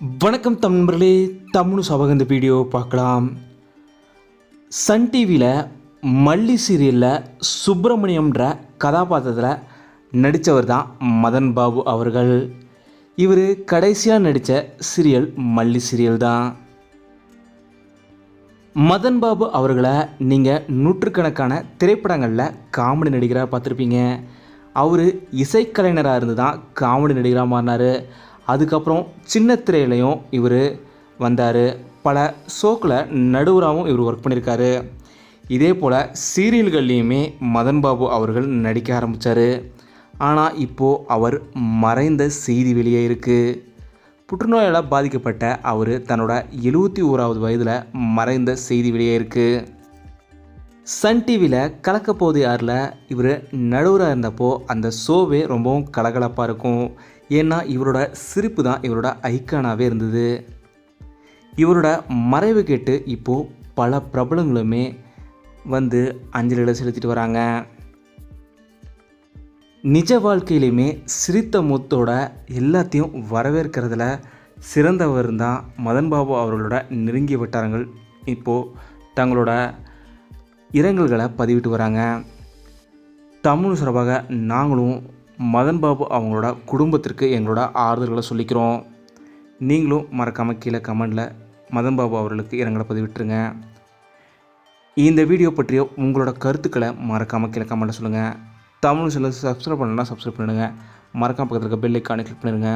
வணக்கம் தமிழர்களே தமிழ் சபக இந்த வீடியோ பார்க்கலாம். சன் டிவியில் மல்லி சீரியலில் சுப்பிரமணியம்ன்ற கதாபாத்திரத்தில் நடித்தவர் தான் மதன் பாபு அவர்கள். இவர் கடைசியாக நடித்த சீரியல் மல்லி சீரியல் தான் மதன் பாபு அவர்களை நீங்கள் நூற்றுக்கணக்கான திரைப்படங்களில் காமெடி நடிகராக பார்த்துருப்பீங்க. அவர் இசைக்கலைஞராக இருந்து தான் காமெடி நடிகராக மாறினார். அதுக்கப்புறம் சின்ன திரையிலையும் இவர் வந்தார். பல ஷோக்கில் நடுவராகவும் இவர் ஒர்க் பண்ணியிருக்காரு இதே போல் சீரியல்கள்லேயுமே மதன் பாபு அவர்கள் நடிக்க ஆரம்பித்தார் ஆனால் இப்போது அவர் மறைந்த செய்தி வெளியே இருக்குது புற்றுநோயால் பாதிக்கப்பட்ட அவர் தன்னோட எழுபத்தி ஓராவது வயதில் மறைந்த செய்தி வெளியே இருக்குது சன் டிவியில் கலக்கப்போது யாரில் இவர் நடுவராக இருந்தப்போ அந்த ஷோவே ரொம்பவும் கலகலப்பாக இருக்கும். ஏன்னா இவரோட சிரிப்பு தான் இவரோட ஐக்கானாகவே இருந்தது. இவரோட மறைவு கேட்டு இப்போது பல பிரபலங்களுமே வந்து அஞ்சலிகளை செலுத்திட்டு வராங்க. நிஜ வாழ்க்கையிலையுமே சிரித்த முத்தோட எல்லாத்தையும் வரவேற்கிறதுல சிறந்தவர் தான் மதன் பாபு அவர்களோட நெருங்கிய வட்டாரங்கள் இப்போது தங்களோட இரங்கல்களை பதிவிட்டு வராங்க. தமிழ் சார்பாக நாங்களும் மதன் பாபு அவங்களோட குடும்பத்திற்கு எங்களோட ஆறுதல்களை சொல்லிக்கிறோம். நீங்களும் மறக்காமல் கீழே கமெண்டில் மதன் பாபு அவர்களுக்கு இரங்கலை பதிவிட்டுருங்க. இந்த வீடியோ பற்றிய உங்களோட கருத்துக்களை மறக்காமல் கீழே கமெண்ட்டில் சொல்லுங்கள் தமிழ் சில சப்ஸ்கிரைப் பண்ணலாம் சப்ஸ்கிரைப் பண்ணிடுங்க. மறக்காம பக்கத்தில் இருக்க பெல் ஐக்கானை கிளிக் பண்ணிடுங்க.